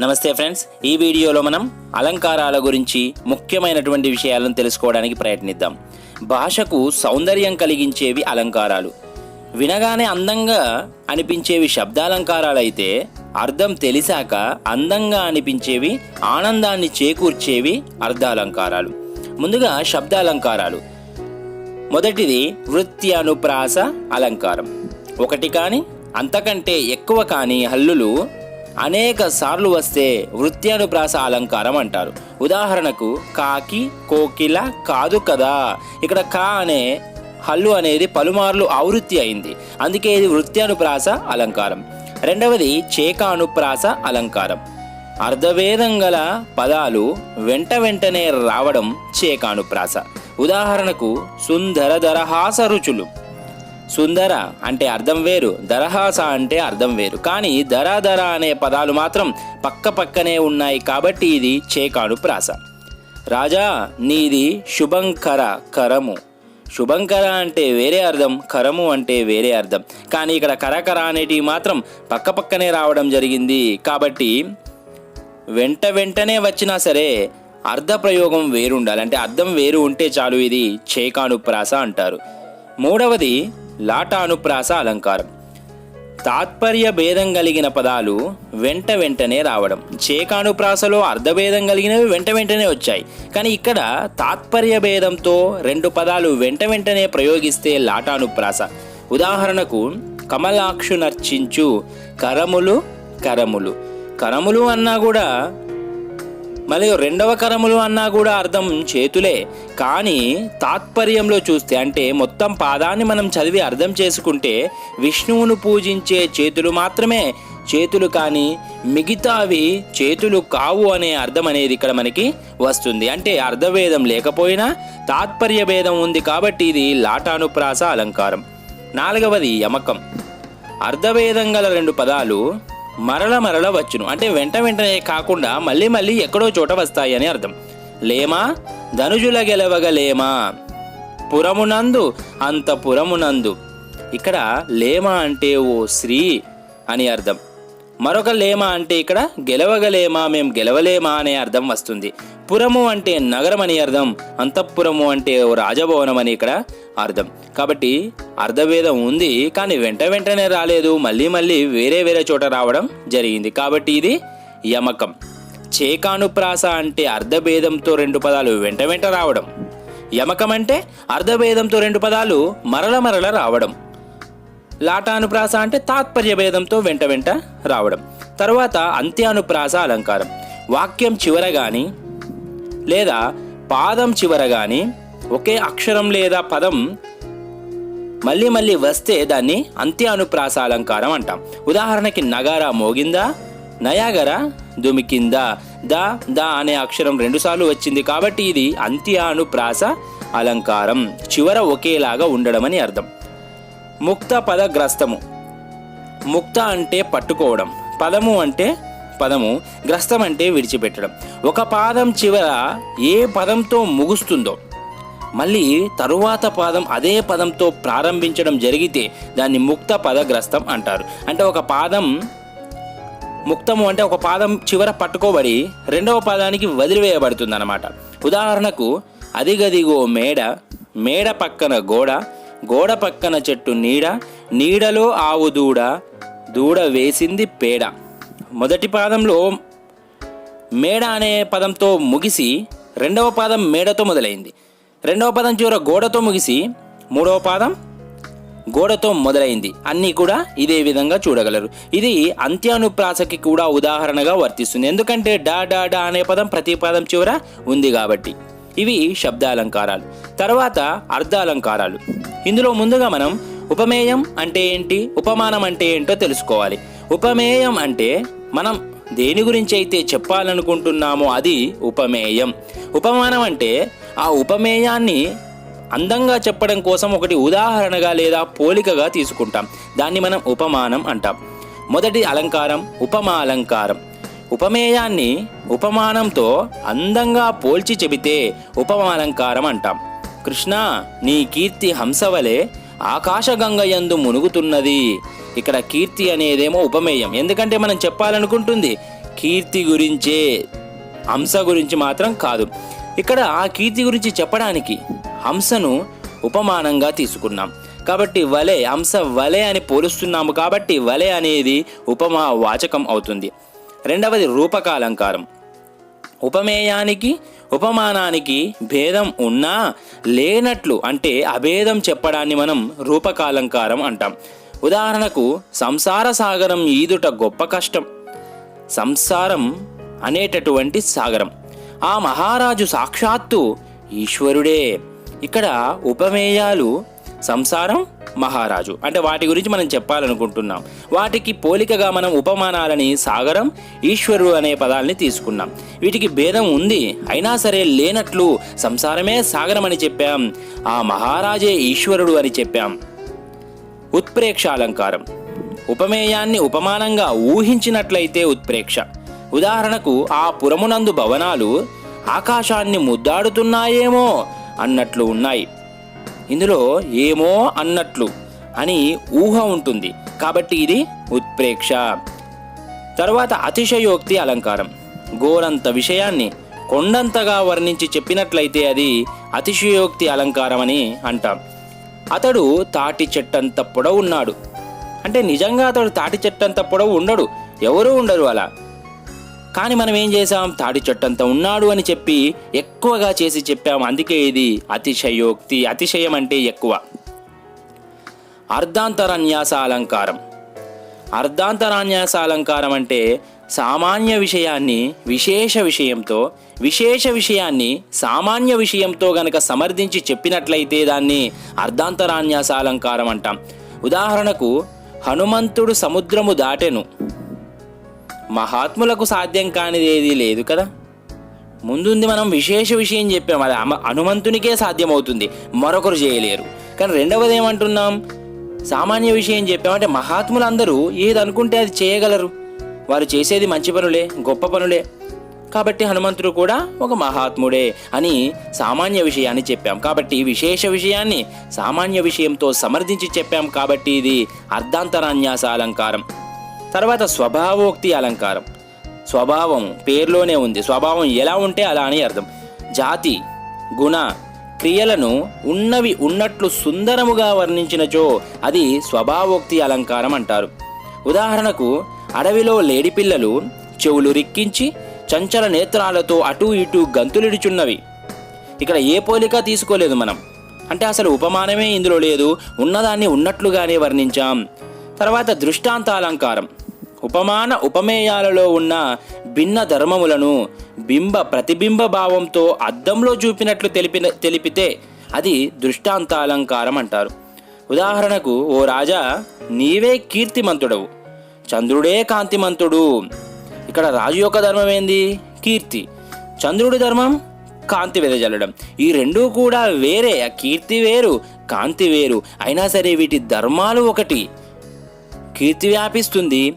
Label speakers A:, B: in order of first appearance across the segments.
A: నమస్తే ఫ్రెండ్స్ ఈ వీడియోలో మనం అలంకారాల గురించి ముఖ్యమైనటువంటి విషయాలను తెలుసుకోవడానికి ప్రయత్నిద్దాం. భాషకు సౌందర్యం కలిగించేవి అలంకారాలు. వినగానే అందంగా అనిపించేవి శబ్దాలంకారాలైతే అర్థం తెలిసాక అందంగా అనిపించేవి ఆనందాన్ని చేకూర్చేవి అర్థాలంకారాలు. ముందుగా శబ్దాలంకారాలు. మొదటిది వృత్తి అనుప్రాస అలంకారం. ఒకటి కానీ అంతకంటే ఎక్కువ కాని హల్లులు అనేక సార్లు వస్తే వృత్యానుప్రాస అలంకారం అంటారు. ఉదాహరణకు కాకి కోకిల కాదు కదా. ఇక్కడ కా అనే హల్లు అనేది పలుమార్లు ఆవృత్తి అయింది. అందుకే ఇది వృత్యానుప్రాస అలంకారం. రెండవది చేకానుప్రాస అలంకారం. అర్ధవేదం గల పదాలు వెంట వెంటనే రావడం చేకానుప్రాస. ఉదాహరణకు సుందర దరహాస రుచులు. సుందర అంటే అర్థం వేరు దరహాస అంటే అర్థం వేరు. కానీ దర దర అనే పదాలు మాత్రం పక్క పక్కనే ఉన్నాయి కాబట్టి ఇది చేకాడు ప్రాస. రాజా నీది శుభంకర కరము. శుభంకర అంటే వేరే అర్థం కరము అంటే వేరే అర్థం. కానీ ఇక్కడ కరకర అనేటివి మాత్రం పక్క పక్కనే రావడం జరిగింది కాబట్టి వెంట వెంటనే వచ్చినా సరే అర్ధ ప్రయోగం వేరుండాలి. అంటే అర్థం వేరు ఉంటే చాలు ఇది చేకానుప్రాస అంటారు. మూడవది లాటానుప్రాస అలంకారం. తాత్పర్య భేదం కలిగిన పదాలు వెంట వెంటనే రావడం. చేకానుప్రాసలో అర్ధభేదం కలిగినవి వెంట వెంటనే వచ్చాయి. కానీ ఇక్కడ తాత్పర్య భేదంతో రెండు పదాలు వెంట వెంటనే ప్రయోగిస్తే లాటానుప్రాస. ఉదాహరణకు కమలాక్షు నర్చించు కరములు కరములు. కరములు అన్నా కూడా మరి రెండవ కరములు అన్నా కూడా అర్థం చేతులే. కానీ తాత్పర్యంలో చూస్తే అంటే మొత్తం పాదాన్ని మనం చదివి అర్థం చేసుకుంటే విష్ణువును పూజించే చేతులు మాత్రమే. చేతులు కానీ మిగతావి చేతులు కావు అనే అర్థం అనేది ఇక్కడ మనకి వస్తుంది. అంటే అర్ధభేదం లేకపోయినా తాత్పర్య భేదం ఉంది కాబట్టి ఇది లాటానుప్రాస అలంకారం. నాలుగవది యమకం. అర్ధభేదం గల రెండు పదాలు మరల మరల వచ్చును. అంటే వెంట వెంటనే కాకుండా మళ్ళీ మళ్ళీ ఎక్కడో చోట వస్తాయి అని అర్థం. లేమా? ధనుజుల గెలవగలేమా పురమునందు అంత పురమునందు ఇక్కడ లేమ అంటే ఓ శ్రీ అని అర్థం. మరొక లేమ అంటే ఇక్కడ గెలవగలేమా మేము గెలవలేమా అనే అర్థం వస్తుంది. పురము అంటే నగరం అని అర్థం అంతఃపురము అంటే ఓ రాజభవనం అని ఇక్కడ అర్థం. కాబట్టి అర్ధభేదం ఉంది కానీ వెంట వెంటనే రాలేదు. మళ్ళీ మళ్ళీ వేరే వేరే చోట రావడం జరిగింది. కాబట్టి ఇది యమకం. చేకానుప్రాస అంటే అర్ధభేదంతో రెండు పదాలు వెంట వెంట రావడం. యమకం అంటే అర్ధభేదంతో రెండు పదాలు మరల మరల రావడం. లాటానుప్రాస అంటే తాత్పర్య భేదంతో వెంట వెంట రావడం. తర్వాత అంత్యానుప్రాస అలంకారం. వాక్యం చివర కానీ లేదా పాదం చివర కానీ ఒకే అక్షరం లేదా పదం మళ్ళీ మళ్ళీ వస్తే దాన్ని అంత్యానుప్రాస అలంకారం అంటాం. ఉదాహరణకి నగారా మోగిందా నయాగర దుమికిందా ద ద అనే అక్షరం రెండుసార్లు వచ్చింది కాబట్టి ఇది అంత్యానుప్రాస అలంకారం. చివర ఒకేలాగా ఉండడం అని అర్థం. ముక్త పదగ్రస్తము. ముక్త అంటే పట్టుకోవడం. పదము అంటే పదము గ్రస్తం అంటే విడిచిపెట్టడం. ఒక పాదం చివర ఏ పదంతో ముగుస్తుందో మళ్ళీ తరువాత పాదం అదే పదంతో ప్రారంభించడం జరిగితే దాన్ని ముక్త పదగ్రస్తం అంటారు. అంటే ఒక పాదం ముక్తము అంటే ఒక పాదం చివర పట్టుకోబడి రెండవ పాదానికి వదిలివేయబడుతుంది అనమాట ఉదాహరణకు అదిగదిగో మేడ మేడ పక్కన గోడ గోడ పక్కన చెట్టు నీడ నీడలో ఆవు దూడ దూడ వేసింది పేడ. మొదటి పాదంలో మేడ అనే పదంతో ముగిసి రెండవ పాదం మేడతో మొదలైంది. రెండవ పదం చివర గోడతో ముగిసి మూడవ పాదం గోడతో మొదలైంది. అన్నీ కూడా ఇదే విధంగా చూడగలరు. ఇది అంత్యానుప్రాసకి కూడా ఉదాహరణగా వర్తిస్తుంది. ఎందుకంటే డా డా డా అనే పదం ప్రతి పదం చివర ఉంది కాబట్టి. ఇవి శబ్దాలంకారాలు. తర్వాత అర్ధాలంకారాలు. ఇందులో ముందుగా మనం ఉపమేయం అంటే ఏంటి ఉపమానం అంటే ఏంటో తెలుసుకోవాలి. ఉపమేయం అంటే మనం దేని గురించి అయితే చెప్పాలనుకుంటున్నామో అది ఉపమేయం. ఉపమానం అంటే ఆ ఉపమేయాన్ని అందంగా చెప్పడం కోసం ఒకటి ఉదాహరణగా లేదా పోలికగా తీసుకుంటాం. దాన్ని మనం ఉపమానం అంటాం. మొదటి అలంకారం ఉపమాలంకారం. ఉపమేయాన్ని ఉపమానంతో అందంగా పోల్చి చెబితే ఉపమాలంకారం అంటాం. కృష్ణ నీ కీర్తి హంసవలే ఆకాశగంగయందు మునుగుతున్నది. ఇక్కడ కీర్తి అనేదేమో ఉపమేయం. ఎందుకంటే మనం చెప్పాలనుకుంటుంది కీర్తి గురించే హంస గురించి మాత్రం కాదు. ఇక్కడ ఆ కీర్తి గురించి చెప్పడానికి హంసను ఉపమానంగా తీసుకున్నాం. కాబట్టి వలె హంస వలె అని పోలుస్తున్నాము కాబట్టి వలె అనేది ఉపమా వాచకం అవుతుంది. రెండవది రూపకాలంకారం. ఉపమేయానికి ఉపమానానికి భేదం ఉన్నా లేనట్లు అంటే అభేదం చెప్పడాన్ని మనం రూపకాలంకారం అంటాం. ఉదాహరణకు సంసార సాగరం ఈదుట గొప్ప కష్టం. సంసారం అనేటటువంటి సాగరం. ఆ మహారాజు సాక్షాత్తు ఈశ్వరుడే. ఇక్కడ ఉపమేయాలు సంసారం మహారాజు. అంటే వాటి గురించి మనం చెప్పాలనుకుంటున్నాం. వాటికి పోలికగా మనం ఉపమానాలని సాగరం ఈశ్వరుడు అనే పదాలని తీసుకున్నాం. వీటికి భేదం ఉంది. అయినా సరే లేనట్లు సంసారమే సాగరం అని చెప్పాం. ఆ మహారాజే ఈశ్వరుడు అని చెప్పాం. ఉత్ప్రేక్ష అలంకారం. ఉపమేయాన్ని ఉపమానంగా ఊహించినట్లయితే ఉత్ప్రేక్ష. ఉదాహరణకు ఆ పురమునందు భవనాలు ఆకాశాన్ని ముద్దాడుతున్నాయేమో అన్నట్లు ఉన్నాయి. ఇందులో ఏమో అన్నట్లు అని ఊహ ఉంటుంది. కాబట్టి ఇది ఉత్ప్రేక్ష. తర్వాత అతిశయోక్తి అలంకారం. గోరంత విషయాన్ని కొండంతగా వర్ణించి చెప్పినట్లయితే అది అతిశయోక్తి అలంకారం అని అంటాం. అతడు తాటి చెట్టంత పొడవు ఉన్నాడు. అంటే నిజంగా అతడు తాటి చెట్టంత పొడవు ఉండడు. ఎవరూ ఉండరు అలా. కానీ మనం ఏం చేసాం తాటి చెట్టంత ఉన్నాడు అని చెప్పి ఎక్కువగా చేసి చెప్పాం. అందుకే ఇది అతిశయోక్తి అతిశయం అంటే ఎక్కువ. అర్ధాంతరన్యాస అలంకారం. అర్ధాంతరాన్యాస అలంకారం అంటే సామాన్య విషయాన్ని విశేష విషయంతో విశేష విషయాన్ని సామాన్య విషయంతో గనక సమర్థించి చెప్పినట్లయితే దాన్ని అర్ధాంతరాన్యాస అలంకారం అంటాం. ఉదాహరణకు హనుమంతుడు సముద్రము దాటెను. మహాత్ములకు సాధ్యం కానిది ఏదీ లేదు కదా? ముందుంది మనం విశేష విషయం చెప్పాం. అది హనుమంతునికే సాధ్యమవుతుంది. మరొకరు చేయలేరు. కానీ రెండవది ఏమంటున్నాం సామాన్య విషయం చెప్పామంటే మహాత్ములందరూ ఏది అనుకుంటే అది చేయగలరు. వారు చేసేది మంచి పనులే గొప్ప పనులే. కాబట్టి హనుమంతుడు కూడా ఒక మహాత్ముడే అని సామాన్య విషయాన్ని చెప్పాం. కాబట్టి విశేష విషయాన్ని సామాన్య విషయంతో సమర్థించి చెప్పాం కాబట్టి ఇది అర్ధాంతరాన్యాస అలంకారం. తర్వాత స్వభావోక్తి అలంకారం. స్వభావం పేర్లోనే ఉంది. స్వభావం ఎలా ఉంటే అలా అని అర్థం. జాతి గుణ క్రియలను ఉన్నవి ఉన్నట్లు సుందరముగా వర్ణించినచో అది స్వభావోక్తి అలంకారం అంటారు. ఉదాహరణకు అడవిలో లేడిపిల్లలు చెవులు రిక్కించి చంచల నేత్రాలతో అటూ ఇటూ గంతులిడుచున్నవి. ఇక్కడ ఏ పోలిక తీసుకోలేదు మనం. అంటే అసలు ఉపమానమే ఇందులో లేదు. ఉన్నదాన్ని ఉన్నట్లుగానే వర్ణించాం. తర్వాత దృష్టాంత అలంకారం ఉపమాన ఉపమేయాలలో ఉన్న భిన్న ధర్మములను బింబ ప్రతిబింబ భావంతో అద్దంలో చూపినట్లు తెలిపిన తెలిపితే అది దృష్టాంత అలంకారం అంటారు. ఉదాహరణకు ఓ రాజా నీవే కీర్తిమంతుడవు. చంద్రుడే కాంతిమంతుడు. ఇక్కడ రాజు యొక్క ధర్మం ఏంది? కీర్తి. చంద్రుడి ధర్మం కాంతి వెదజల్లడం. ఈ రెండూ కూడా వేరే. ఆ కీర్తి వేరు కాంతి వేరు. అయినా సరే వీటి ధర్మాలు ఒకటి. కీర్తి వ్యాపిస్తుంది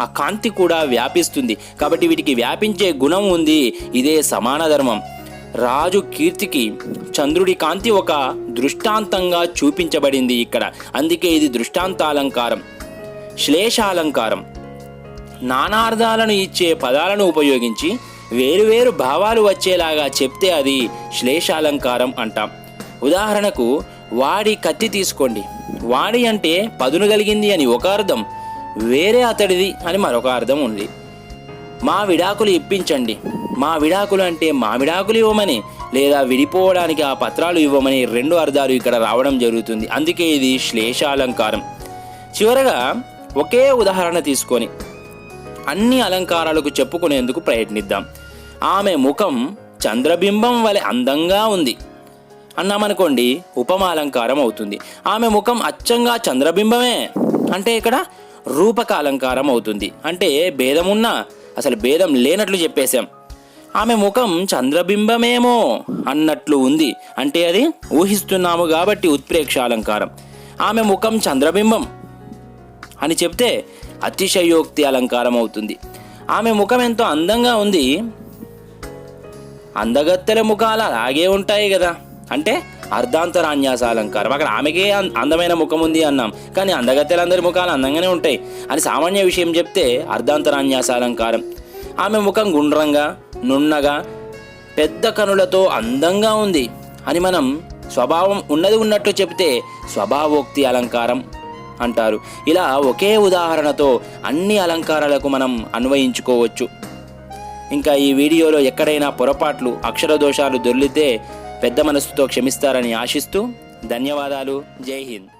A: ఆ కాంతి కూడా వ్యాపిస్తుంది. కాబట్టి వీటికి వ్యాపించే గుణం ఉంది ఇదే సమాన ధర్మం. రాజు కీర్తికి చంద్రుడి కాంతి ఒక దృష్టాంతంగా చూపించబడింది ఇక్కడ. అందుకే ఇది దృష్టాంతాలంకారం. శ్లేషాలంకారం. నానార్థాలను ఇచ్చే పదాలను ఉపయోగించి వేరువేరు భావాలు వచ్చేలాగా చెప్తే అది శ్లేషాలంకారం అంటాం. ఉదాహరణకు వాడి కత్తి తీసుకోండి. వాడి అంటే పదును కలిగింది అని ఒక అర్థం వేరే అతడిది అని మరొక అర్థం ఉంది. మా విడాకులు ఇప్పించండి. మా విడాకులు అంటే మా విడాకులు ఇవ్వమని లేదా విడిపోవడానికి ఆ పత్రాలు ఇవ్వమని రెండు అర్థాలు ఇక్కడ రావడం జరుగుతుంది. అందుకే ఇది శ్లేషాలంకారం. చివరగా ఒకే ఉదాహరణ తీసుకొని అన్ని అలంకారాలకు చెప్పుకునేందుకు ప్రయత్నిద్దాం. ఆమె ముఖం చంద్రబింబం వలె అందంగా ఉంది. అన్నామనుకోండి ఉపమాలంకారం అవుతుంది. ఆమె ముఖం అచ్చంగా చంద్రబింబమే. అంటే ఇక్కడ రూపక అలంకారం అవుతుంది. అంటే భేదమున్నా అసలు భేదం లేనట్లు చెప్పేశాం. ఆమె ముఖం చంద్రబింబమేమో అన్నట్లు ఉంది. అంటే అది ఊహిస్తున్నాము కాబట్టి ఉత్ప్రేక్ష అలంకారం. ఆమె ముఖం చంద్రబింబం. అని చెప్తే అతిశయోక్తి అలంకారం అవుతుంది ఆమె ముఖం ఎంతో అందంగా ఉంది. అందగత్తెల ముఖాలు అలాగే ఉంటాయి కదా. అంటే అర్ధాంతరాన్యాస అలంకారం. అక్కడ ఆమెకే అందమైన ముఖం ఉంది అన్నాం. కానీ అందగత్తెలందరి ముఖాలు అందంగానే ఉంటాయి. అని సామాన్య విషయం చెప్తే అర్ధాంతరాన్యాస అలంకారం. ఆమె ముఖం గుండ్రంగా నున్నగా పెద్ద కనులతో అందంగా ఉంది. అని మనం స్వభావం ఉన్నది ఉన్నట్టు చెబితే స్వభావోక్తి అలంకారం. అంటారు. ఇలా ఒకే ఉదాహరణతో అన్ని అలంకారాలకు మనం అన్వయించుకోవచ్చు. ఇంకా ఈ వీడియోలో ఎక్కడైనా పొరపాట్లు అక్షర దోషాలు దొర్లితే పెద్ద మనసుతో క్షమిస్తారని ఆశిస్తూ ధన్యవాదాలు. జై హింద్.